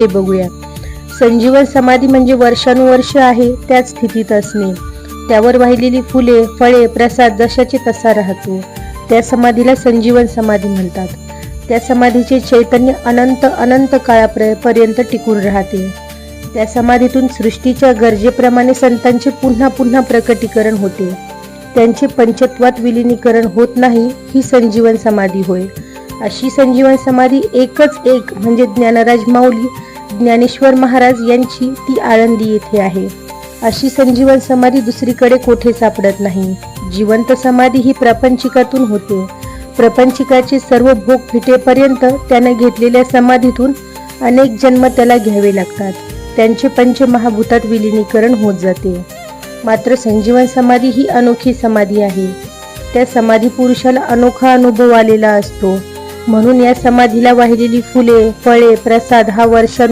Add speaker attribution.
Speaker 1: ते बघूया संजीवन समाधी म्हणजे वर्षानुवर्ष आहे त्याच स्थितीत असणे. त्यावर वाहिलेली फुले फळे प्रसाद जशाचे तसा राहतो. त्या समाधीला संजीवन समाधी म्हणतात. त्या समाधीचे चैतन्य अनंत अनंत काळापर्यंत टिकून राहते. त्या समाधीतून सृष्टीच्या गरजेप्रमाणे संतांचे पुन्हा पुन्हा प्रकटीकरण होते. त्यांचे पंचत्वात विलीनीकरण होत नाही ही संजीवन समाधी होय. अशी संजीवन समाधी एकच एक म्हणजे ज्ञानराज माऊली ज्ञानेश्वर महाराज यांची ती आळंदी येथे आहे. अशी संजीवन समाधी दुसरीकडे कोठे सापडत नाही. जिवंत समाधी ही प्रपंचिकातून होते. प्रपंचिकाचे सर्व भोग फिटेपर्यंत त्याने घेतलेल्या समाधीतून अनेक जन्म त्याला घ्यावे लागतात. त्यांचे पंचमहाभूतात विलिनीकरण होत जाते. मात्र संजीवन समाधी ही अनोखी समाधी आहे. त्या समाधी पुरुषाला अनोखा अनुभव आलेला असतो. म्हणून या समाधीला वाहिलेली फुले फळे प्रसाद हा वर्षा